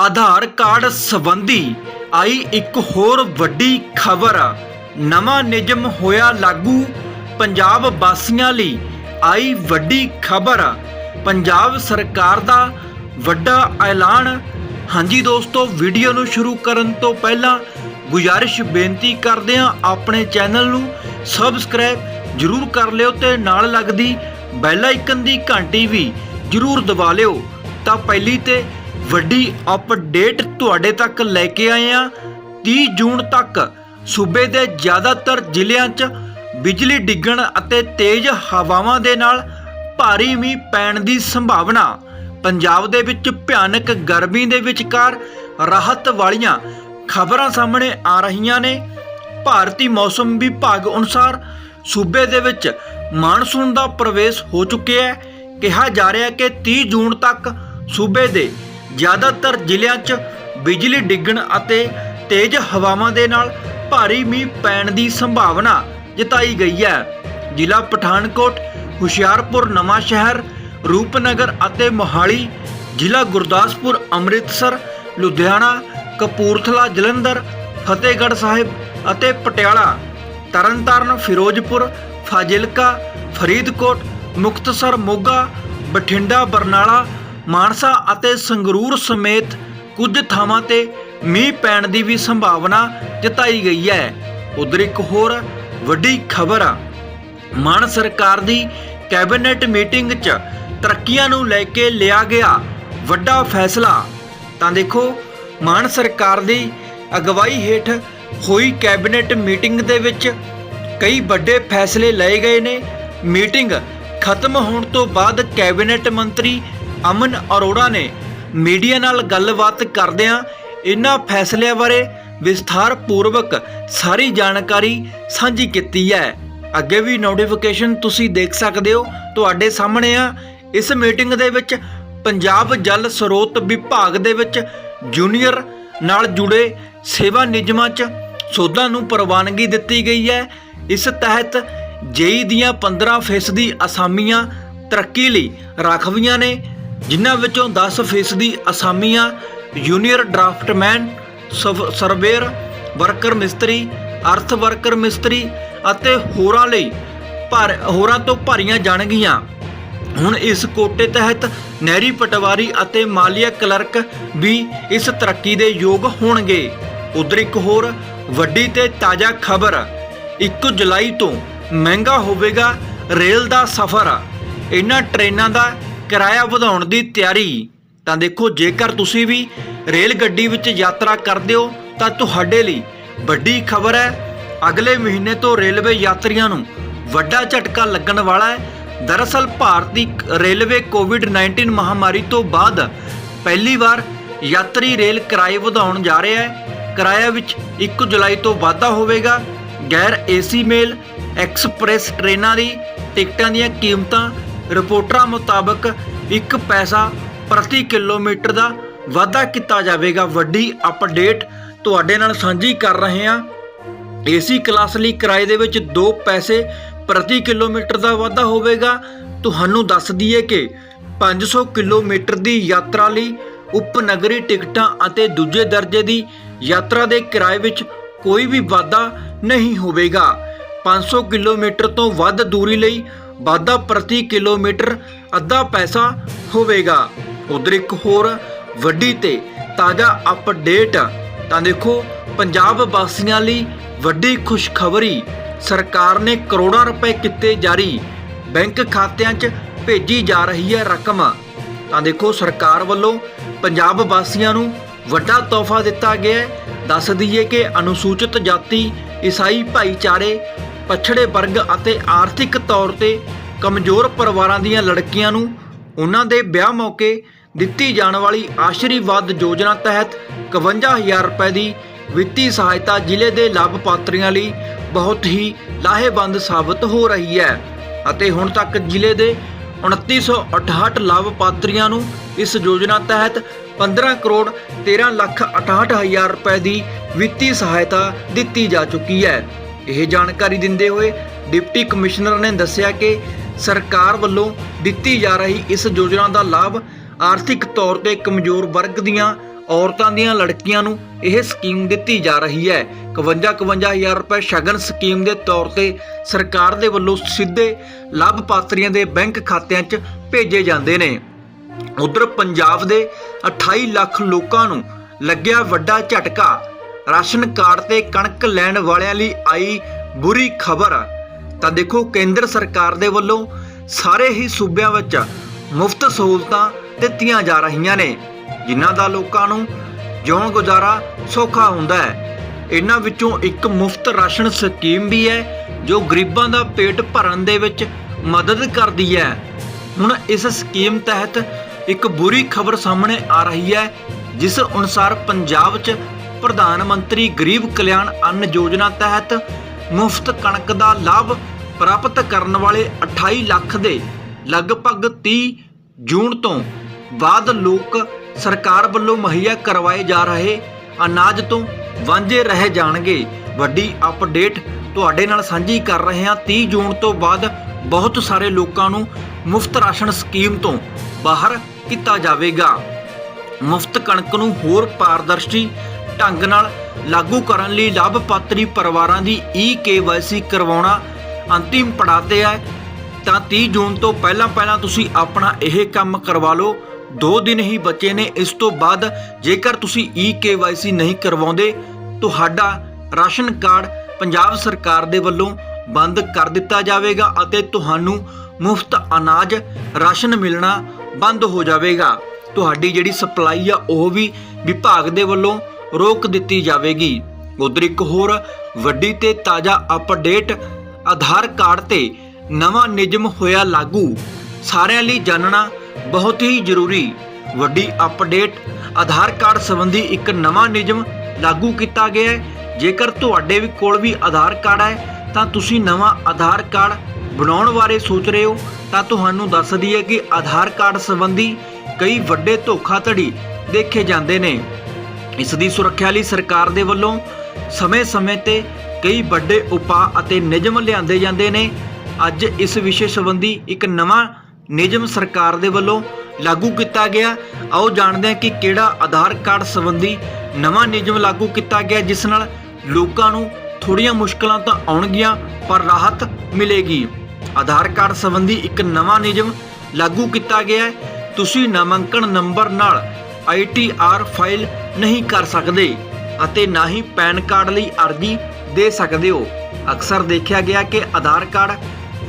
ਆਧਾਰ card ਸੰਬੰਧੀ ਆਈ ਇੱਕ ਹੋਰ ਵੱਡੀ ਖਬਰ। ਨਵਾਂ ਨਿਯਮ ਹੋਇਆ ਲਾਗੂ। ਪੰਜਾਬ ਵਾਸੀਆਂ ਲਈ ਆਈ ਵੱਡੀ ਖਬਰ। ਪੰਜਾਬ ਸਰਕਾਰ ਦਾ ਵੱਡਾ ਐਲਾਨ। ਹਾਂਜੀ ਦੋਸਤੋ, ਵੀਡੀਓ ਨੂੰ ਸ਼ੁਰੂ ਕਰਨ ਤੋਂ ਪਹਿਲਾਂ ਗੁਜ਼ਾਰਿਸ਼ ਬੇਨਤੀ ਕਰਦੇ ਹਾਂ ਆਪਣੇ ਚੈਨਲ ਨੂੰ ਸਬਸਕ੍ਰਾਈਬ ਜਰੂਰ ਕਰ ਲਿਓ ਤੇ ਨਾਲ ਲੱਗਦੀ ਬੈਲ ਆਈਕਨ ਦੀ ਘੰਟੀ ਵੀ ਜਰੂਰ ਦਬਾ ਲਿਓ। ਤਾਂ ਪਹਿਲੀ ਤੇ ਵੱਡੀ ਅਪਡੇਟ ਤੁਹਾਡੇ ਤੱਕ ਲੈ ਕੇ ਆਏ ਆ 30 ਜੂਨ ਤੱਕ ਸੂਬੇ ਦੇ ਜ਼ਿਆਦਾਤਰ ਜ਼ਿਲ੍ਹਿਆਂ 'ਚ ਬਿਜਲੀ ਡਿੱਗਣ ਅਤੇ ਤੇਜ਼ ਹਵਾਵਾਂ ਦੇ ਨਾਲ ਭਾਰੀ ਮੀਂਹ ਪੈਣ ਦੀ ਸੰਭਾਵਨਾ। ਪੰਜਾਬ ਦੇ ਵਿੱਚ ਭਿਆਨਕ ਗਰਮੀ ਦੇ ਵਿਚਕਾਰ ਰਾਹਤ ਵਾਲੀਆਂ ਖਬਰਾਂ ਸਾਹਮਣੇ ਆ ਰਹੀਆਂ ਨੇ। ਭਾਰਤੀ ਮੌਸਮ ਵਿਭਾਗ ਅਨੁਸਾਰ ਸੂਬੇ ਦੇ ਵਿੱਚ ਮਾਨਸੂਨ ਦਾ ਪ੍ਰਵੇਸ਼ ਹੋ ਚੁੱਕਿਆ ਹੈ। ਕਿਹਾ ਜਾ ਰਿਹਾ ਹੈ ਕਿ 30 ਜੂਨ ਤੱਕ ਸੂਬੇ ਦੇ ਜ਼ਿਆਦਾਤਰ ਜ਼ਿਲ੍ਹਿਆਂ 'ਚ ਬਿਜਲੀ ਡਿੱਗਣ ਅਤੇ ਤੇਜ਼ ਹਵਾਵਾਂ ਦੇ ਨਾਲ ਭਾਰੀ ਮੀਂਹ ਪੈਣ ਦੀ ਸੰਭਾਵਨਾ ਜਤਾਈ ਗਈ ਹੈ। ਜ਼ਿਲ੍ਹਾ ਪਠਾਨਕੋਟ, ਹੁਸ਼ਿਆਰਪੁਰ, ਨਵਾਂ ਸ਼ਹਿਰ, ਰੂਪਨਗਰ ਅਤੇ ਮੋਹਾਲੀ, ਜ਼ਿਲ੍ਹਾ ਗੁਰਦਾਸਪੁਰ, ਅੰਮ੍ਰਿਤਸਰ, ਲੁਧਿਆਣਾ, ਕਪੂਰਥਲਾ, ਜਲੰਧਰ, ਫਤਿਹਗੜ੍ਹ ਸਾਹਿਬ ਅਤੇ ਪਟਿਆਲਾ, ਤਰਨਤਾਰਨ, ਫਿਰੋਜ਼ਪੁਰ, ਫਾਜ਼ਿਲਕਾ, ਫਰੀਦਕੋਟ, ਮੁਕਤਸਰ, ਮੋਗਾ, ਬਠਿੰਡਾ, ਬਰਨਾਲਾ ਮਾਨਸਾ ਅਤੇ ਸੰਗਰੂਰ ਸਮੇਤ ਕੁਝ ਥਾਵਾਂ ਤੇ ਮੀਂਹ ਪੈਣ ਦੀ ਵੀ ਸੰਭਾਵਨਾ ਜਤਾਈ ਗਈ ਹੈ। ਉਧਰ ਇੱਕ ਹੋਰ ਵੱਡੀ ਖਬਰ ਆ। ਮਾਨ ਸਰਕਾਰ ਦੀ ਕੈਬਨਿਟ ਮੀਟਿੰਗ 'ਚ ਤਰੱਕੀਆਂ ਨੂੰ ਲੈ ਕੇ ਲਿਆ ਗਿਆ ਵੱਡਾ ਫੈਸਲਾ। ਤਾਂ ਦੇਖੋ, ਮਾਨ ਸਰਕਾਰ ਦੀ ਅਗਵਾਈ ਹੇਠ ਹੋਈ ਕੈਬਨਿਟ ਮੀਟਿੰਗ ਦੇ ਵਿੱਚ ਕਈ ਵੱਡੇ ਫੈਸਲੇ ਲਏ ਗਏ ਨੇ। ਮੀਟਿੰਗ ਖਤਮ ਹੋਣ ਤੋਂ ਬਾਅਦ ਕੈਬਨਿਟ ਮੰਤਰੀ ਅਮਨ ਅਰੋੜਾ ਨੇ ਮੀਡੀਆ ਨਾਲ ਗੱਲਬਾਤ ਕਰਦਿਆਂ ਇਹਨਾਂ ਫੈਸਲਿਆਂ ਬਾਰੇ ਵਿਸਥਾਰ ਪੂਰਵਕ ਸਾਰੀ ਜਾਣਕਾਰੀ ਸਾਂਝੀ ਕੀਤੀ ਹੈ। ਅੱਗੇ ਵੀ ਨੋਟੀਫਿਕੇਸ਼ਨ ਤੁਸੀਂ ਦੇਖ ਸਕਦੇ ਹੋ। ਤੁਹਾਡੇ ਸਾਹਮਣੇ ਆ। ਇਸ ਮੀਟਿੰਗ ਦੇ ਵਿੱਚ ਪੰਜਾਬ ਜਲ ਸਰੋਤ ਵਿਭਾਗ ਦੇ ਵਿੱਚ ਜੂਨੀਅਰ ਨਾਲ ਜੁੜੇ ਸੇਵਾ ਨਿਯਮਾਂ 'ਚ ਸੋਧਾਂ ਨੂੰ ਪ੍ਰਵਾਨਗੀ ਦਿੱਤੀ ਗਈ ਹੈ। ਇਸ ਤਹਿਤ ਜੇਈ ਦੀਆਂ 15% ਅਸਾਮੀਆਂ ਤਰੱਕੀ ਲਈ ਰਾਖਵੀਆਂ ਨੇ ਜਿਨ੍ਹਾਂ ਵਿੱਚੋਂ 10% ਅਸਾਮੀਆਂ ਜੂਨੀਅਰ ਡਰਾਫਟਮੈਨ ਸਵ- ਸਰਵੇਅਰ ਵਰਕਰ ਮਿਸਤਰੀ ਅਰਥ ਵਰਕਰ ਮਿਸਤਰੀ ਅਤੇ ਹੋਰਾਂ ਲਈ ਭਰ, ਹੋਰਾਂ ਤੋਂ ਭਰੀਆਂ ਜਾਣਗੀਆਂ। ਹੁਣ ਇਸ ਕੋਟੇ ਤਹਿਤ ਨਹਿਰੀ ਪਟਵਾਰੀ ਅਤੇ ਮਾਲੀਆ ਕਲਰਕ ਵੀ ਇਸ ਤਰੱਕੀ ਦੇ ਯੋਗ ਹੋਣਗੇ। ਉਧਰ ਇੱਕ ਹੋਰ ਵੱਡੀ ਤੇ ਤਾਜ਼ਾ ਖਬਰ 1 ਜੁਲਾਈ ਤੋਂ ਮਹਿੰਗਾ ਹੋਵੇਗਾ ਰੇਲ ਦਾ ਸਫ਼ਰ। ਇਹਨਾਂ ਟ੍ਰੇਨਾਂ ਦਾ ਕਿਰਾਇਆ ਵਧਾਉਣ ਦੀ ਤਿਆਰੀ। ਤਾਂ ਦੇਖੋ, ਜੇਕਰ ਤੁਸੀਂ ਵੀ ਰੇਲ ਗੱਡੀ ਵਿੱਚ ਯਾਤਰਾ ਕਰਦੇ ਹੋ, ਤਾਂ ਤੁਹਾਡੇ ਲਈ ਵੱਡੀ ਖਬਰ ਹੈ, ਅਗਲੇ ਮਹੀਨੇ ਤੋਂ ਰੇਲਵੇ ਯਾਤਰੀਆਂ ਨੂੰ ਵੱਡਾ ਝਟਕਾ ਲੱਗਣ ਵਾਲਾ ਹੈ। ਦਰਅਸਲ, ਭਾਰਤੀ ਰੇਲਵੇ ਕੋਵਿਡ-19 ਮਹਾਮਾਰੀ ਤੋਂ ਬਾਅਦ ਪਹਿਲੀ ਵਾਰ ਯਾਤਰੀ ਰੇਲ ਕਿਰਾਏ ਵਧਾਉਣ ਜਾ ਰਿਹਾ ਹੈ। ਕਿਰਾਇਆ ਵਿੱਚ 1 ਜੁਲਾਈ ਤੋਂ ਵਾਧਾ ਹੋਵੇਗਾ। ਗੈਰ ਏਸੀ ਮੇਲ, ਐਕਸਪ੍ਰੈਸ ਟ੍ਰੇਨਾਂ ਦੀ ਟਿਕਟਾਂ ਦੀਆਂ ਕੀਮਤਾਂ ਰਿਪੋਰਟਰਾਂ ਮੁਤਾਬਕ 1 ਪੈਸਾ ਪ੍ਰਤੀ ਕਿਲੋਮੀਟਰ ਦਾ ਵਾਧਾ ਕੀਤਾ ਜਾਵੇਗਾ। ਵੱਡੀ ਅਪਡੇਟ ਤੁਹਾਡੇ ਨਾਲ ਸਾਂਝੀ ਕਰ ਰਹੇ ਹਾਂ। ਏਸੀ ਕਲਾਸ ਲਈ ਕਿਰਾਏ ਦੇ ਵਿੱਚ 2 ਪੈਸੇ ਪ੍ਰਤੀ ਕਿਲੋਮੀਟਰ ਦਾ ਵਾਧਾ ਹੋਵੇਗਾ। ਤੁਹਾਨੂੰ ਦੱਸ ਦਈਏ ਕਿ 500 ਕਿਲੋਮੀਟਰ ਦੀ ਯਾਤਰਾ ਲਈ ਉਪਨਗਰੀ ਟਿਕਟਾਂ ਅਤੇ ਦੂਜੇ ਦਰਜੇ ਦੀ ਯਾਤਰਾ ਦੇ ਕਿਰਾਏ ਵਿੱਚ ਕੋਈ ਵੀ ਵਾਧਾ ਨਹੀਂ ਹੋਵੇਗਾ। 500 ਕਿਲੋਮੀਟਰ ਤੋਂ ਵੱਧ ਦੂਰੀ ਲਈ ਵਾਧਾ ਪ੍ਰਤੀ ਕਿਲੋਮੀਟਰ ਅੱਧਾ ਪੈਸਾ ਹੋਵੇਗਾ। ਉਧਰ ਇੱਕ ਹੋਰ ਵੱਡੀ ਤੇ ਤਾਜ਼ਾ ਅਪਡੇਟ ਤਾਂ ਦੇਖੋ, ਪੰਜਾਬ ਵਾਸੀਆਂ ਲਈ ਵੱਡੀ ਖੁਸ਼ਖਬਰੀ। ਸਰਕਾਰ ਨੇ ਕਰੋੜਾਂ ਰੁਪਏ ਕੀਤੇ ਜਾਰੀ। ਬੈਂਕ ਖਾਤਿਆਂ 'ਚ ਭੇਜੀ ਜਾ ਰਹੀ ਹੈ ਰਕਮ। ਤਾਂ ਦੇਖੋ, ਸਰਕਾਰ ਵੱਲੋਂ ਪੰਜਾਬ ਵਾਸੀਆਂ ਨੂੰ ਵੱਡਾ ਤੋਹਫਾ ਦਿੱਤਾ ਗਿਆ ਹੈ। ਦੱਸ ਦਈਏ ਕਿ ਅਨੁਸੂਚਿਤ ਜਾਤੀ, ਈਸਾਈ ਭਾਈਚਾਰੇ, ਪਛੜੇ ਵਰਗ ਅਤੇ ਆਰਥਿਕ ਤੌਰ ਤੇ ਕਮਜ਼ੋਰ ਪਰਿਵਾਰਾਂ ਦੀਆਂ ਲੜਕੀਆਂ ਨੂੰ ਉਹਨਾਂ ਦੇ ਵਿਆਹ ਮੌਕੇ ਦਿੱਤੀ ਜਾਣ ਵਾਲੀ ਆਸ਼ੀਰਵਾਦ ਯੋਜਨਾ ਤਹਿਤ 51000 ਰੁਪਏ ਦੀ ਵਿੱਤੀ ਸਹਾਇਤਾ ਜ਼ਿਲ੍ਹੇ ਦੇ ਲਾਭਪਾਤਰੀਆਂ ਲਈ ਬਹੁਤ ਹੀ ਲਾਹੇਵੰਦ ਸਾਬਤ ਹੋ ਰਹੀ ਹੈ ਅਤੇ ਹੁਣ ਤੱਕ ਜ਼ਿਲ੍ਹੇ ਦੇ 2968 ਲਾਭਪਾਤਰੀਆਂ ਨੂੰ ਇਸ ਯੋਜਨਾ ਤਹਿਤ 15 ਕਰੋੜ 13 ਲੱਖ 68 ਹਜ਼ਾਰ ਰੁਪਏ ਦੀ ਵਿੱਤੀ ਸਹਾਇਤਾ ਦਿੱਤੀ ਜਾ ਚੁੱਕੀ ਹੈ। ਇਹ ਜਾਣਕਾਰੀ ਦਿੰਦੇ ਹੋਏ ਡਿਪਟੀ ਕਮਿਸ਼ਨਰ ਨੇ ਦੱਸਿਆ ਕਿ ਸਰਕਾਰ ਵੱਲੋਂ ਦਿੱਤੀ ਜਾ ਰਹੀ ਇਸ ਯੋਜਨਾ ਦਾ ਲਾਭ ਆਰਥਿਕ ਤੌਰ ਤੇ ਕਮਜ਼ੋਰ ਵਰਗ ਦੀਆਂ ਔਰਤਾਂ ਦੀਆਂ ਲੜਕੀਆਂ ਨੂੰ ਇਹ ਸਕੀਮ ਦਿੱਤੀ ਜਾ ਰਹੀ ਹੈ। 51 51000 ਰੁਪਏ ਸ਼ਗਨ ਸਕੀਮ ਦੇ ਤੌਰ ਤੇ ਸਰਕਾਰ ਦੇ ਵੱਲੋਂ ਸਿੱਧੇ ਲਾਭਪਾਤਰੀਆਂ ਦੇ ਬੈਂਕ ਖਾਤਿਆਂ 'ਚ ਭੇਜੇ ਜਾਂਦੇ ਨੇ। ਉਧਰ ਪੰਜਾਬ ਦੇ 28 ਲੱਖ ਲੋਕਾਂ ਨੂੰ ਲੱਗਿਆ ਵੱਡਾ ਝਟਕਾ। ਰਾਸ਼ਨ ਕਾਰਡ ਤੇ ਕਣਕ ਲੈਣ ਵਾਲਿਆਂ ਲਈ ਆਈ ਬੁਰੀ ਖਬਰ। ਤਾਂ ਦੇਖੋ ਕੇਂਦਰ ਸਰਕਾਰ ਦੇ ਵੱਲੋਂ ਸਾਰੇ ਹੀ ਸੂਬਿਆਂ ਵਿੱਚ ਮੁਫਤ ਸਹੂਲਤਾਂ ਦਿੱਤੀਆਂ ਜਾ ਰਹੀਆਂ ਨੇ, ਜਿਨ੍ਹਾਂ ਦਾ ਲੋਕਾਂ ਨੂੰ ਜਿਉਣ ਗੁਜ਼ਾਰਾ ਸੌਖਾ ਹੁੰਦਾ ਹੈ। ਇਹਨਾਂ ਵਿੱਚੋਂ ਇੱਕ ਮੁਫਤ ਰਾਸ਼ਨ ਸਕੀਮ ਵੀ ਹੈ, ਜੋ ਗਰੀਬਾਂ ਦਾ ਪੇਟ ਭਰਨ ਦੇ ਵਿੱਚ ਮਦਦ ਕਰਦੀ ਹੈ। ਹੁਣ ਇਸ ਸਕੀਮ ਤਹਿਤ ਇੱਕ ਬੁਰੀ ਖਬਰ ਸਾਹਮਣੇ ਆ ਰਹੀ ਹੈ, ਜਿਸ ਅਨੁਸਾਰ ਪੰਜਾਬ 'ਚ ਪ੍ਰਧਾਨ ਮੰਤਰੀ ਗਰੀਬ ਕਲਿਆਣ ਅੰਨ ਯੋਜਨਾ ਤਹਿਤ ਮੁਫਤ ਕਣਕ ਦਾ ਲਾਭ ਪ੍ਰਾਪਤ ਕਰਨ ਵਾਲੇ 28 ਲੱਖ ਦੇ ਲਗਭਗ 30 ਜੂਨ ਤੋਂ ਬਾਅਦ ਲੋਕ ਸਰਕਾਰ ਵੱਲੋਂ ਮੁਹੱਈਆ ਕਰਵਾਏ ਜਾ ਰਹੇ ਅਨਾਜ ਤੋਂ ਵਾਂਝੇ ਰਹਿ ਜਾਣਗੇ। ਵੱਡੀ ਅਪਡੇਟ ਤੁਹਾਡੇ ਨਾਲ ਸਾਂਝੀ ਕਰ ਰਹੇ ਹਾਂ। 30 ਜੂਨ ਤੋਂ ਬਾਅਦ ਬਹੁਤ ਸਾਰੇ ਲੋਕਾਂ ਨੂੰ ਮੁਫਤ ਰਾਸ਼ਨ ਸਕੀਮ ਤੋਂ ਬਾਹਰ ਕੀਤਾ ਜਾਵੇਗਾ। ਮੁਫਤ ਕਣਕ ਨੂੰ ਹੋਰ ਪਾਰਦਰਸ਼ੀ ਢੰਗ ਨਾਲ ਲਾਗੂ ਕਰਨ ਲਈ ਲਾਭਪਾਤਰੀ ਪਰਿਵਾਰਾਂ ਦੀ ਈ ਕੇਵਾਈਸੀ ਕਰਵਾਉਣਾ ਅੰਤਿਮ ਪੜਾਅ ਤੇ ਹੈ। ਤਾਂ 30 ਜੂਨ ਤੋਂ ਪਹਿਲਾਂ ਪਹਿਲਾਂ ਤੁਸੀਂ ਆਪਣਾ ਇਹ ਕੰਮ ਕਰਵਾ ਲਓ। ਦੋ ਦਿਨ ਹੀ ਬਚੇ ਨੇ। ਇਸ ਤੋਂ ਬਾਅਦ ਜੇਕਰ ਤੁਸੀਂ ਈ ਕੇਵਾਈਸੀ ਨਹੀਂ ਕਰਵਾਉਂਦੇ, ਤੁਹਾਡਾ ਰਾਸ਼ਨ ਕਾਰਡ ਪੰਜਾਬ ਸਰਕਾਰ ਦੇ ਵੱਲੋਂ ਬੰਦ ਕਰ ਦਿੱਤਾ ਜਾਵੇਗਾ ਅਤੇ ਤੁਹਾਨੂੰ ਮੁਫਤ ਅਨਾਜ, ਰਾਸ਼ਨ ਮਿਲਣਾ ਬੰਦ ਹੋ ਜਾਵੇਗਾ। ਤੁਹਾਡੀ ਜਿਹੜੀ ਸਪਲਾਈ ਆ, ਉਹ ਵੀ ਵਿਭਾਗ ਦੇ ਵੱਲੋਂ ਰੋਕ ਦਿੱਤੀ ਜਾਵੇਗੀ। ਉਧਰ ਇੱਕ ਹੋਰ ਵੱਡੀ ਤੇ ਤਾਜ਼ਾ ਅਪਡੇਟ ਆਧਾਰ ਕਾਰਡ ਤੇ ਨਵਾਂ ਨਿਯਮ ਹੋਇਆ ਲਾਗੂ। ਸਾਰਿਆਂ ਲਈ ਜਾਣਨਾ ਬਹੁਤ ਹੀ ਜ਼ਰੂਰੀ। ਵੱਡੀ ਅਪਡੇਟ ਆਧਾਰ ਕਾਰਡ ਸੰਬੰਧੀ ਇੱਕ ਨਵਾਂ ਨਿਯਮ ਲਾਗੂ ਕੀਤਾ ਗਿਆ ਹੈ। ਜੇਕਰ ਤੁਹਾਡੇ ਵੀ ਕੋਲ ਵੀ ਆਧਾਰ ਕਾਰਡ ਹੈ, ਤਾਂ ਤੁਸੀਂ ਨਵਾਂ ਆਧਾਰ ਕਾਰਡ ਬਣਾਉਣ ਬਾਰੇ ਸੋਚ ਰਹੇ ਹੋ, ਤਾਂ ਤੁਹਾਨੂੰ ਦੱਸ ਦਈਏ ਕਿ ਆਧਾਰ ਕਾਰਡ ਸੰਬੰਧੀ ਕਈ ਵੱਡੇ ਧੋਖਾਧੜੀ ਦੇਖੇ ਜਾਂਦੇ ਨੇ। ਇਸ ਦੀ ਸੁਰੱਖਿਆ ਲਈ ਸਰਕਾਰ ਦੇ ਵੱਲੋਂ ਸਮੇਂ-ਸਮੇਂ ਤੇ ਕਈ ਵੱਡੇ ਉਪਾਅ ਅਤੇ ਨਿਯਮ ਲਿਆਂਦੇ ਜਾਂਦੇ ਨੇ। ਅੱਜ ਇਸ ਵਿਸ਼ੇ ਸੰਬੰਧੀ ਇੱਕ ਨਵਾਂ ਨਿਯਮ ਸਰਕਾਰ ਦੇ ਵੱਲੋਂ ਲਾਗੂ ਕੀਤਾ ਗਿਆ। ਆਓ ਜਾਣਦੇ ਹਾਂ ਕਿ ਕਿਹੜਾ ਆਧਾਰ ਕਾਰਡ ਸੰਬੰਧੀ ਨਵਾਂ ਨਿਯਮ ਲਾਗੂ ਕੀਤਾ ਗਿਆ, ਜਿਸ ਨਾਲ ਲੋਕਾਂ ਨੂੰ ਥੋੜੀਆਂ ਮੁਸ਼ਕਲਾਂ ਤਾਂ ਆਉਣਗੀਆਂ, ਪਰ ਰਾਹਤ ਮਿਲੇਗੀ। ਆਧਾਰ ਕਾਰਡ ਸੰਬੰਧੀ ਇੱਕ ਨਵਾਂ ਨਿਯਮ ਲਾਗੂ ਕੀਤਾ ਗਿਆ ਹੈ। ਤੁਸੀਂ ਨਾਮਾਂਕਣ ਨੰਬਰ ਨਾਲ ITR ਫਾਈਲ ਨਹੀਂ ਕਰ ਸਕਦੇ ਅਤੇ ਨਾ ਹੀ ਪੈਨ ਕਾਰਡ ਲਈ ਅਰਜ਼ੀ ਦੇ ਸਕਦੇ ਹੋ। ਅਕਸਰ ਦੇਖਿਆ ਗਿਆ ਕਿ ਆਧਾਰ ਕਾਰਡ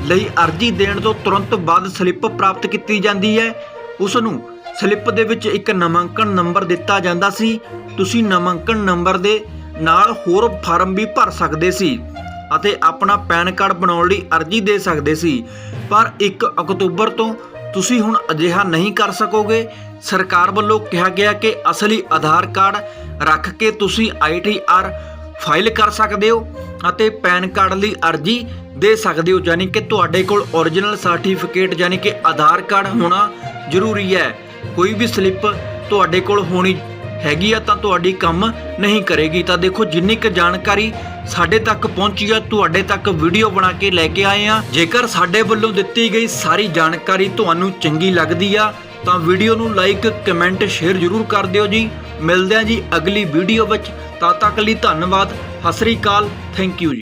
ਲਈ ਅਰਜ਼ੀ ਦੇਣ ਤੋਂ ਤੁਰੰਤ ਬਾਅਦ ਸਲਿੱਪ ਪ੍ਰਾਪਤ ਕੀਤੀ ਜਾਂਦੀ ਹੈ। ਉਸ ਨੂੰ ਸਲਿੱਪ ਦੇ ਵਿੱਚ ਇੱਕ ਨਾਮਾਂਕਣ ਨੰਬਰ ਦਿੱਤਾ ਜਾਂਦਾ ਸੀ। ਤੁਸੀਂ ਨਾਮਾਂਕਣ ਨੰਬਰ ਦੇ ਨਾਲ ਹੋਰ ਫਾਰਮ ਵੀ ਭਰ ਸਕਦੇ ਸੀ ਅਤੇ ਆਪਣਾ ਪੈਨ ਕਾਰਡ ਬਣਾਉਣ ਲਈ ਅਰਜ਼ੀ ਦੇ ਸਕਦੇ ਸੀ। ਪਰ 1 ਅਕਤੂਬਰ ਤੋਂ ਤੁਸੀਂ ਹੁਣ ਅਜਿਹਾ ਨਹੀਂ ਕਰ ਸਕੋਗੇ। ਸਰਕਾਰ ਵੱਲੋਂ ਕਿਹਾ ਗਿਆ ਕਿ ਅਸਲੀ ਆਧਾਰ ਕਾਰਡ ਰੱਖ ਕੇ ਤੁਸੀਂ ITR ਫਾਈਲ ਕਰ ਸਕਦੇ ਹੋ ਅਤੇ ਪੈਨ ਕਾਰਡ ਲਈ ਅਰਜ਼ੀ ਦੇ ਸਕਦੇ ਹੋ। ਯਾਨੀ ਕਿ ਤੁਹਾਡੇ ਕੋਲ origignal ਸਰਟੀਫਿਕੇਟ ਯਾਨੀ ਕਿ ਆਧਾਰ ਕਾਰਡ ਹੋਣਾ ਜ਼ਰੂਰੀ ਹੈ। ਕੋਈ ਵੀ ਸਲਿੱਪ ਤੁਹਾਡੇ ਕੋਲ ਹੋਣੀ ਹੈਗੀ ਆ ਤਾਂ ਤੁਹਾਡੀ ਕੰਮ ਨਹੀਂ ਕਰੇਗੀ। ਤਾਂ ਦੇਖੋ, ਜਿੰਨੀ ਕੁ ਜਾਣਕਾਰੀ ਸਾਡੇ ਤੱਕ ਪਹੁੰਚੀ ਆ, ਤੁਹਾਡੇ ਤੱਕ ਵੀਡੀਓ ਬਣਾ ਕੇ ਲੈ ਕੇ ਆਏ ਆ। ਜੇਕਰ ਸਾਡੇ ਵੱਲੋਂ ਦਿੱਤੀ ਗਈ ਸਾਰੀ ਜਾਣਕਾਰੀ ਤੁਹਾਨੂੰ ਚੰਗੀ ਲੱਗਦੀ ਆ, ਤਾਂ ਵੀਡੀਓ ਨੂੰ ਲਾਈਕ ਕਮੈਂਟ ਸ਼ੇਅਰ ਜ਼ਰੂਰ ਕਰ ਦਿਓ ਜੀ। ਮਿਲਦੇ ਆ ਜੀ ਅਗਲੀ ਵੀਡੀਓ ਵਿੱਚ। ਤਦ ਤੱਕ ਲਈ ਧੰਨਵਾਦ। ਸਤਿ ਸ੍ਰੀ ਅਕਾਲ। ਥੈਂਕ ਯੂ ਜੀ।